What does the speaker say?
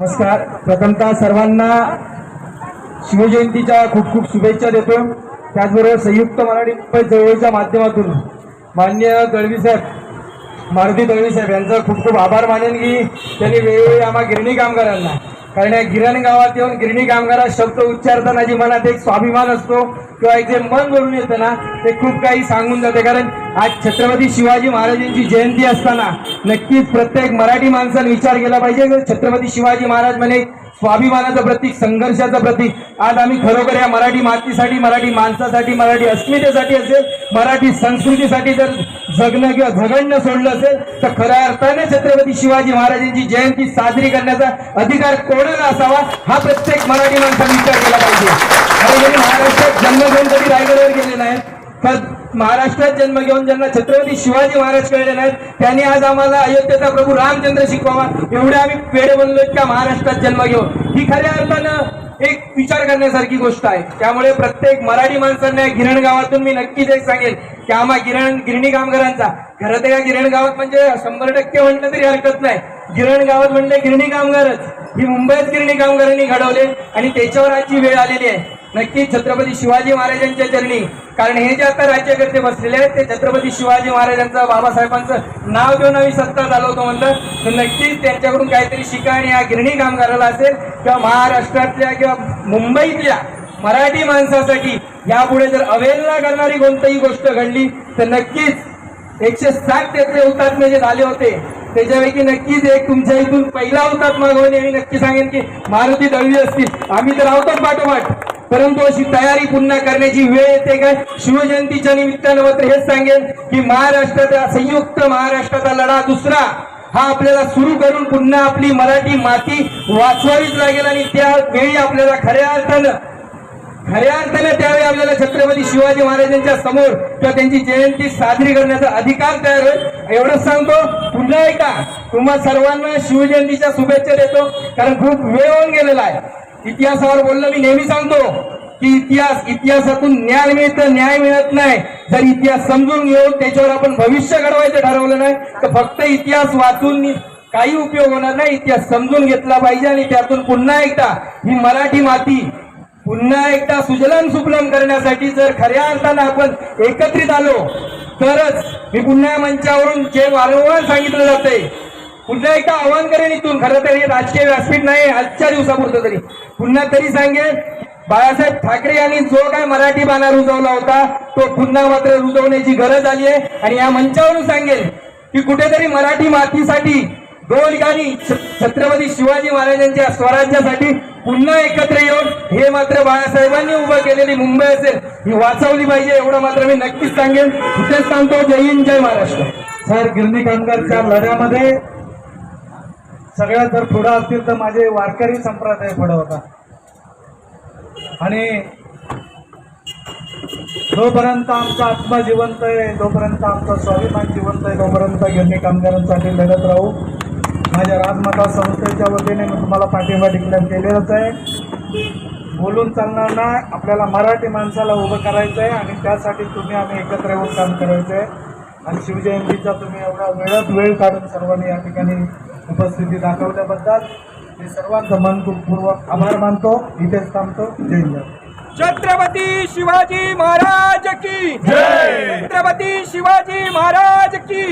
नमस्कार. प्रथमतः सर्वांना शिवजयंतीच्या खूप खूप शुभेच्छा देतो त्याचबरोबर संयुक्त मराठी मुंबई चळवळीच्या माध्यमातून मान्य दळवी साहेब मारुती दळवी साहेब यांचा खूप खूप आभार मानेन की त्यांनी वेळोवेळी आम्हा गिरणी कामगारांना कारण या गिरण गावात येऊन गिरणी कामगारा शब्द उच्चारताना जी मनात एक स्वाभिमान असतो किंवा एक जे मन भरून येतं ना ते खूप काही सांगून जाते. कारण आज छत्रपती शिवाजी महाराजांची जयंती असताना नक्कीच प्रत्येक मराठी माणसाने विचार केला पाहिजे. की छत्रपती शिवाजी महाराज म्हणे स्वाभिमानाचं प्रतीक संघर्षाचं प्रतीक आज आम्ही खरोखर या मराठी मातीसाठी मराठी माणसासाठी मराठी अस्मितेसाठी असेल मराठी संस्कृतीसाठी जर जगणं किंवा झगडणं सोडलं असेल तर खऱ्या अर्थाने छत्रपती शिवाजी महाराजांची जयंती साजरी करण्याचा अधिकार कोणाला असावा हा प्रत्येक मराठी माणसाने विचार केला पाहिजे. आणि जरी महाराष्ट्रात जन्म घेऊन कधी रायगडवर गेले नाहीत तर महाराष्ट्रात जन्म घेऊन ज्यांना छत्रपती शिवाजी महाराज कळले नाहीत त्यांनी आज आम्हाला अयोध्येचा प्रभू रामचंद्र शिकवावा एवढे आम्ही पेढे बनलोय त्या महाराष्ट्रात जन्म घेऊन. ही खऱ्या अर्थानं एक विचार करण्यासारखी गोष्ट आहे. त्यामुळे प्रत्येक मराठी माणसांना गिरण गावातून मी नक्कीच एक सांगेन की आम्हा गिरण गिरणी कामगारांचा. घरात या गिरण गावात म्हणजे शंभर टक्के म्हटलं तरी हरकत नाही. गिरण गावात म्हणले गिरणी कामगारच. ही मुंबईत गिरणी कामगारांनी घडवले आणि त्याच्यावर आजची वेळ आलेली आहे. नक्कीच छत्रपती शिवाजी महाराजांच्या चरणी कारण हे जे आता राज्यकर्ते बसलेले आहेत ते छत्रपती शिवाजी महाराजांचं बाबासाहेबांचं नाव घेऊन आम्ही सत्ता चालवतो म्हणलं. तर नक्कीच त्यांच्याकडून काहीतरी शिकाण या गिरणी कामगाराला असेल किंवा महाराष्ट्रातल्या किंवा मुंबईतल्या मराठी माणसासाठी यापुढे जर अवेलना करणारी कोणतीही गोष्ट घडली तर नक्कीच एकशे साठ त्यातले हुतात्मे जे झाले होते त्याच्यापैकी नक्कीच एक तुमच्या इथून पहिला हुतात्मा होणे मी नक्की सांगेन की मारुती दळवी असतील. आम्ही तर आहोतच पाठोपाठ. परंतु अशी तयारी पुन्हा करण्याची वेळ येते काय शिवजयंतीच्या निमित्तानं मात्र हेच सांगेन की महाराष्ट्राचा संयुक्त महाराष्ट्राचा लढा दुसरा हा आपल्याला सुरू करून पुन्हा आपली मराठी माती वाचवावीच लागेल आणि त्यावेळी आपल्याला खऱ्या अर्थानं खऱ्या अर्थाने त्यावेळी आपल्याला छत्रपती शिवाजी महाराजांच्या समोर किंवा त्यांची जयंती साजरी करण्याचा अधिकार तयार होईल. एवढंच सांगतो पुन्हा एकदा तुम्हा सर्वांना शिवजयंतीच्या शुभेच्छा देतो कारण खूप वेळ होऊन गेलेला आहे. इतिहासावर बोलणं मी नेहमी सांगतो की इतिहास इतिहासातून ज्ञान मिळतं न्याय मिळत नाही. जर इतिहास समजून घेऊन त्याच्यावर आपण भविष्य घडवायचं ठरवलं नाही तर फक्त इतिहास वाचून काही उपयोग होणार नाही. इतिहास समजून घेतला पाहिजे आणि त्यातून पुन्हा एकदा ही मराठी माती पुन्हा एकदा सुजलाम सुफलाम करण्यासाठी जर खऱ्या अर्थानं आपण एकत्रित आलो तरच मी पुन्हा मंचावरून जे वारंवार सांगितलं जातंय पुन्हा एकदा आव्हान करेन इथून. खरं तर हे राजकीय व्यासपीठ नाही आजच्या दिवसापुरतं तरी. पुन्हा तरी सांगेन बाळासाहेब ठाकरे यांनी जो काय मराठी बाणा रुजवला होता तो पुन्हा मात्र रुजवण्याची गरज आली आहे. आणि या मंचावरून सांगेल की कुठेतरी मराठी मातीसाठी दोन ठिकाणी छ- छत्रपती शिवाजी महाराजांच्या स्वराज्यासाठी पुन्हा एकत्र येऊन हे मात्र बाळासाहेबांनी उभं केलेली मुंबई असेल ही वाचवली पाहिजे एवढं मात्र मी नक्कीच सांगेन. इथेच सांगतो जय हिंद जय महाराष्ट्र. सर गिरणी कामगारच्या लढ्यामध्ये सगळ्यात जर पुढं असतील तर माझे वारकरी संप्रदाय पुढं होता. आणि जोपर्यंत आमचा आत्मा जिवंत आहे जोपर्यंत आमचा स्वाभिमान जिवंत आहे तोपर्यंत गिरणी कामगारांसाठी लढत राहू. माझ्या राजमाता संस्थेच्या वतीने मी तुम्हाला पाठिंबा डिक्लेअर केलेलाच आहे. बोलून चालणार नाही आपल्याला मराठी माणसाला उभं करायचं आहे आणि त्यासाठी तुम्ही आम्ही एकत्र येऊन काम करायचं आहे. आणि शिवजयंतीचा तुम्ही एवढा वेळात वेळ काढून सर्वांनी या ठिकाणी उपस्थिती दाखवल्याबद्दल मी सर्वांचं मनपूर्वक आभार मानतो. इथेच थांबतो. जय हिंद. छत्रपती शिवाजी महाराज की छत्रपती शिवाजी महाराज की